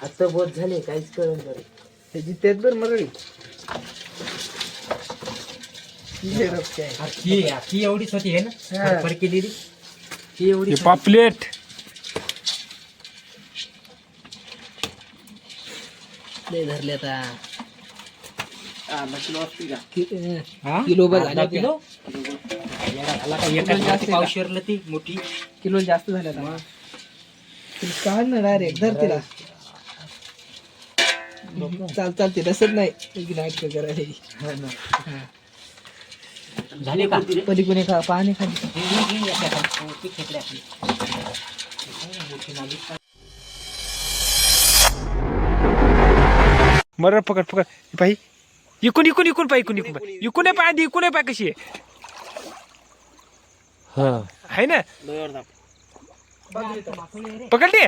हात बोध झाले काहीच कळून झालं त्याची तेच बर मरळी. ही. ही. ही एवढीच होती ना? हा. फरफर केलेली? ही एवढी पापलेट. लय धरले आता. किलो असते का? हा? किलो बघ किलो? पावशेरला ती मोठी? किलो जास्त झाले आता. तू काढ ना डायरेक्ट धर तिला. चाल चालते रसत नाही. करायला झाले का? पलीकडे खा पाणी हे. हो, ती. मर पकड पकड. ही पाही इकून इकून इकून पाय इकून इकून पाय. इकून पाय आधी इकून आहे पाय कशी आहे. आहे ना? पकडली?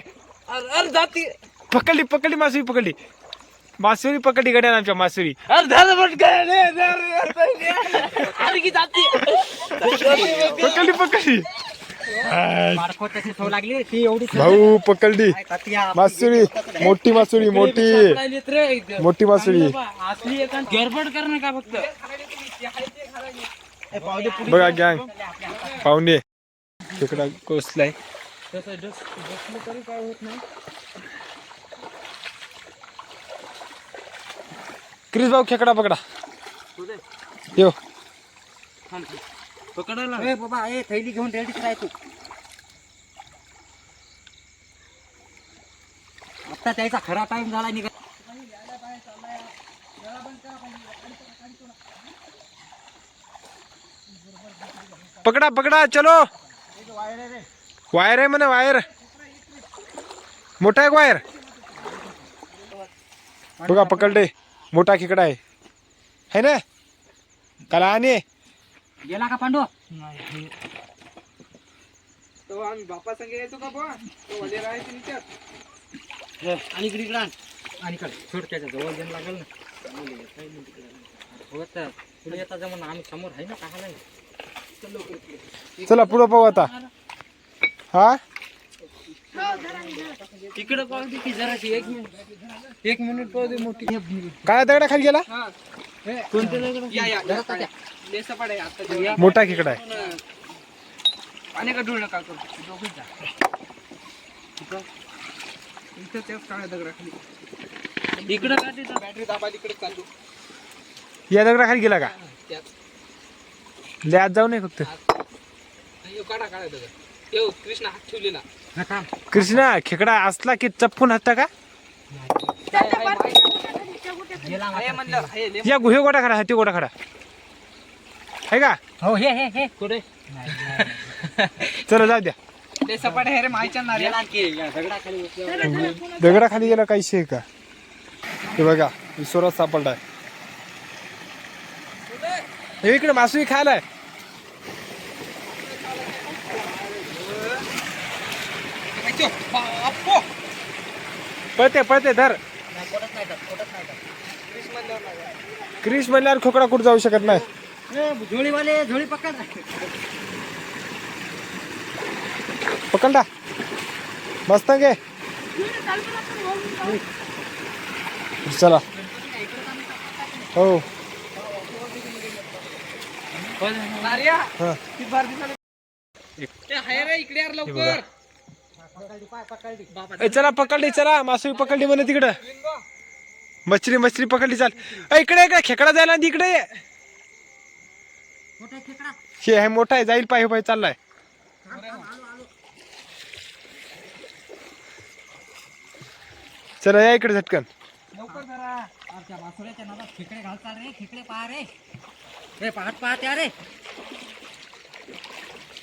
अरे जाती. पकडली पकडली मासुरी पकडली. मासुरी पकडली गड्या आमच्या मासुरी. अरे झालं पकडली पकडली. भाऊ पकडली. कतिया मासुरी मोठी मासुरी मोठी. मोठी मासुरी. गडबड कर ना का फक्त? बघा गँग पाहुणे. खेकडा कोसलाय. तरी काय होत नाही क्रिस भाऊ खेकडा पकडा. यो. पकडायला ए बाबा ए थैली घेऊन रेडीच राह तू. आता त्याचा खरा टाइम झाला निघा. पकडा पकडा चलो. वायर आहे म्हणा वायर. मोठा आहे वायर. बघा पकडले. मोठा खेकडा आहे. है ना? काला आणि? गेला का पांडू? तो आम्ही बापा संग यायचो का बा तो निच्यात आणि इकडे इकडे आण. सोड त्याच्याजवळ जाणं लागेल ना. हो पुढे येता जमून आम्ही समोर आहे ना चला पुढं पाहू आता. हा? तिकडे पाहू दे की जराशी एक मिनिट. एक मिनिट पाहू दे मोठी. काय दगडा खाली गेला? कोणत्या दगड. मोठा खेकडा आहे. पाणी का डोळ नका करू. दोघंच जा. इथं. त्याच काळ्या दगडाखाली इकडं काढली तर बॅटरी दाबा इकडे चालू. या दगडा खाली गेला का? त्यात. लय जाऊ नये फक्त. काढा कृष्ण हात ठेवलेला. हा, थांब. कृष्णा खेकडा असला की चपकून हत्ता का? या गुहे गोटा खडा हाती गोटा खडा. आहे का? हो हे हे हे. कुठे? चला जाऊ द्या. दगडा खाली गेला काही शे का? हे बघा विश्वरात सापडलाय. हे इकडे मासुरी खायला आहे. पळते पळते धर. क्रिश म्हणल्यावर खोकडा कुठं जाऊ शकत नाही. झोळीवाले झोळी पकड. पकडला मस्त घे चला. हो नार्या हा. ती बार दिसायला ए, चला पकडली चला. मासुरी पकडली म्हणे तिकडं. मछली मछली पकडली चाल. ए, इकडे इकडे खेकडा जायला आणि इकडे ये. हे आहे मोठा आहे जाईल पाय पाय चाललाय. चला या इकडे झटकन. लवकर जरा. खेकडे रे खेकडे पहा रे. रे पाहत पाहत या रे.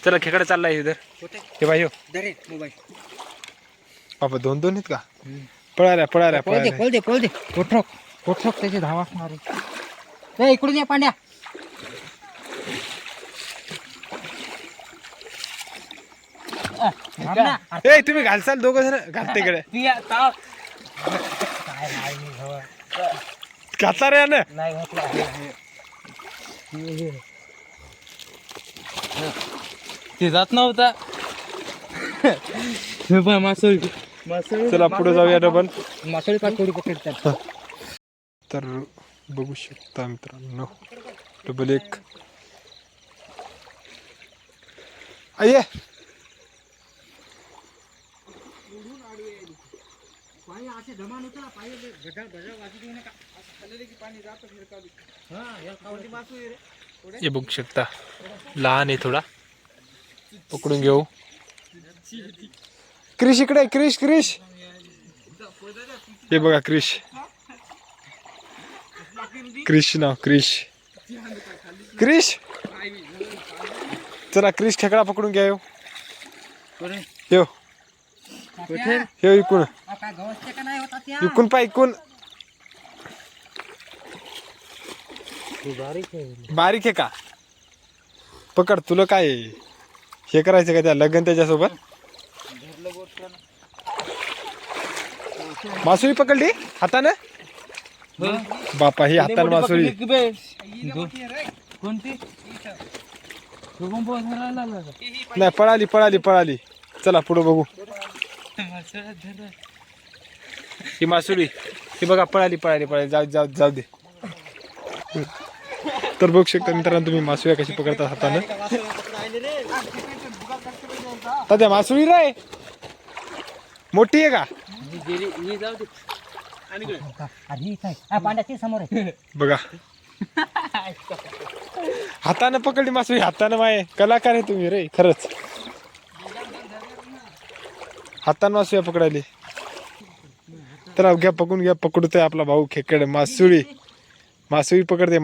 चला खेकडा चाललाय इधर कुठे हे बाई हो. दरे मोबाईल. बाबा दोन दोन आहेत का? पळाल्या पळाल्या पळ दे पळाल्या. पळ दे पळ दे. कोठोक त्याची धावा असणार रे इकडून ये पांड्या. अ, थांब ना. ए तुम्ही घालसाल दोघं जण घालते इकडे ताव काय नाही मी जवळ. घातला रे यानं. नाही घातला. ते जात नव्हता. हे पण मासोळी. मासोळी चला पुढे जाऊया डबल. मासोळी पाच थोडी पकडतात. तर बघू शकता मित्रांनो डबल एक. अये असे जमा नव्हतं ना पाणी गजा गजा वाजू देऊ नका. हा बघू शकता. लहान आहे थोडा. पकडून घेऊ. क्रिश इकडे क्रिश क्रिश. हे बघा क्रिश. क्रिश नाव क्रिश. क्रिश. चला क्रिश खेकडा पकडून घ्या येऊ इकून होता त्या इकून. बारीक आहे. का? पकड तुला काय आहे? हे करायचं का त्या लग्न त्याच्यासोबत? मासुळी पकडली हातानं? बापा ही हातानं मासुळी कोणती? शुभम पोहोच धरायला लागला का? नाही पळाली पळाली पळाली. चला पुढे बघू. ही मासुळी ही बघा पळाली पळाली पळाली. जाऊ जाऊ जाऊ दे. तर बघू शकता मित्रांनो तुम्ही मासुया कशी पकडतात हातानं. तात्या मासुळी रे. मोठी आहे का? पांड्याची समोर बघा. हातानं पकडली मासुळी हातानं माय. कलाकार आहे तुम्ही रे खरंच. हातानं मासुया पकडायली. तर घ्या पकडून घ्या पकडतोय आपला भाऊ खेकड मासुळी मासुळी पकडते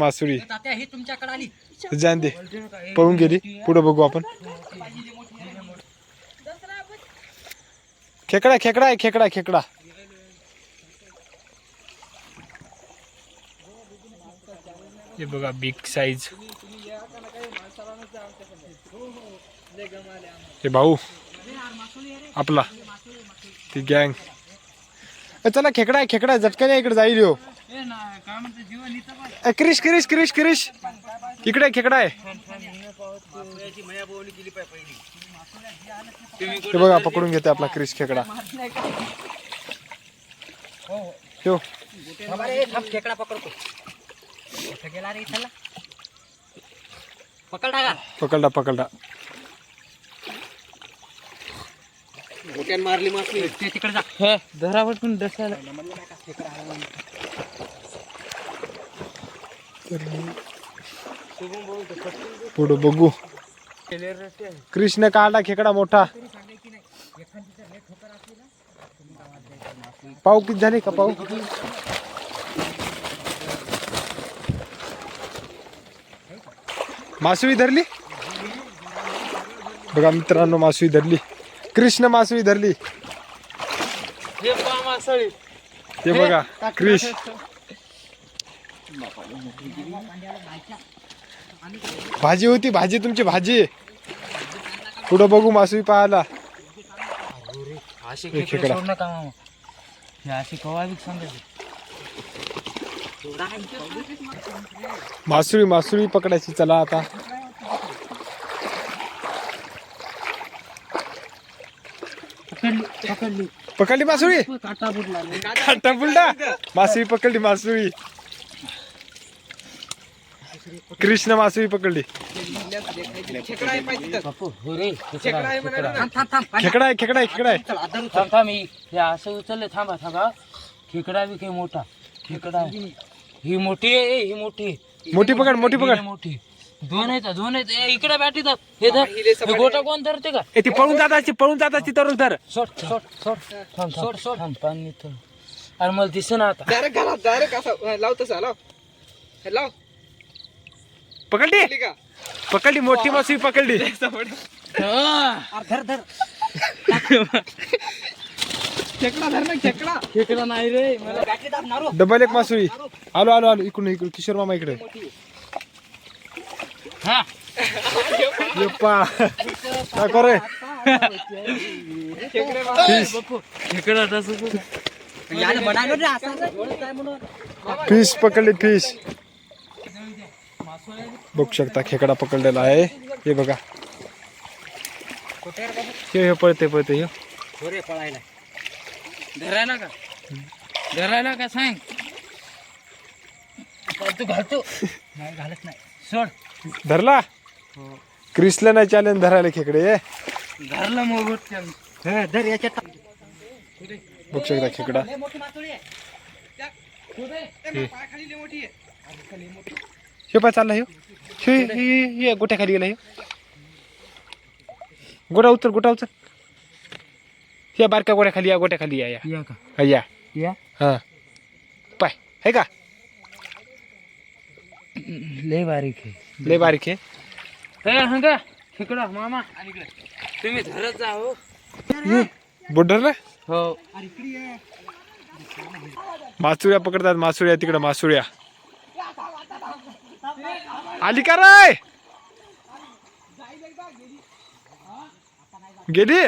तात्या ही तुमच्याकडे आली. जाण दे. पळून गेली. पुढे बघू आपण. खेकडा खेकडा आहे खेकडा खेकडा. हे बघा बिग साईज हे भाऊ आपला. ती गँग चला खेकडा आहे खेकडा झटकन इकडे जाईल हो क्रिश क्रिश क्रिश क्रिश. इकडे खेकडा आहे. हे बघा पकडून घेते आपला क्रिश खेकडा. हो पकडतो गेला रे पकड. पकडला पकडला मारली मासली ते तिकडे जा. हे धरा पटकन पुढे बघू. कृष्ण काढला खेकडा मोठा. पाव किती झाले का पाव? मासुळी धरली? बघा मित्रांनो मासुळी धरली. कृष्ण मासुळी धरली. हे हे बघा क्रिश. भाजी होती भाजी तुमची भाजी. पुढं बघू मासुळी पाहायला. मासुळी मासुळी पकडायची चला आता. पकडली मासुळी काटा बुडला. मासुळी पकडली मासुळी कृष्ण मासुळी पकडली खेकडा आहे, खेकडा आहे. थांब खेकडा आहे थांब थांब ही हे असं उचलले थांबा थांबा खेकडा बी काही मोठा खेकडा आहे. ही मोठी आहे ही मोठी आहे. मोठी पकड मोठी पकड मोठी दोन आहेत दोन आहेत ए, इकडे बॅटी धर हे धर हे गोटा कोण धरते का ए ती पळून जात असते पळून जात असते तरुण धर सोड सोड सोड थांब सोड सोड थांब पाणी थोडं अरे मला दिसे ना आता डायरेक्ट घाला डायरेक्ट असा लाव तसा लाव हे लाव पकडली? पकडली मोठी मासुळी पकडली. हा. अरे धर धर. खेकडा धर ना खेकडा खेकडा नाही रे मला डबल एक मासुळी आलो आलो आलो. इकडून इकडून. किशोर मामा इकडे. हा. येप्पा. काय करे खेकडा फिश पकडली फिश बघू शकता खेकडा पकडलेला आहे. हे बघा. हे हे पळते पळते हे. पळायला. धरायला का? धरायला का सांग? तू घालतो. नाही घालत नाही. सोड. धरला? क्रिसला नाही चालेल धरायला खेकडे धरलं मग. हे धर याच्यात. टाक. बघ शकता खेकडा. मोठी मोठी आहे. हे पाय चालला हे हे हे गोट्या खाली गेला ह्यो. गोटा उचल गोटा उचल हे बारक्या गोट्या खाली या गोट्या खाली या या. या का? हा, या. या? हा. पाय है का? लय बारीक आहे. लय बारीक आहे. ए, हंगा. खेकडा मामा. तुम्ही धरत जा हो. ना. हो. मासुळ्या पकडतात मासुळ्या तिकडं मासुळ्या आली का राय गेली?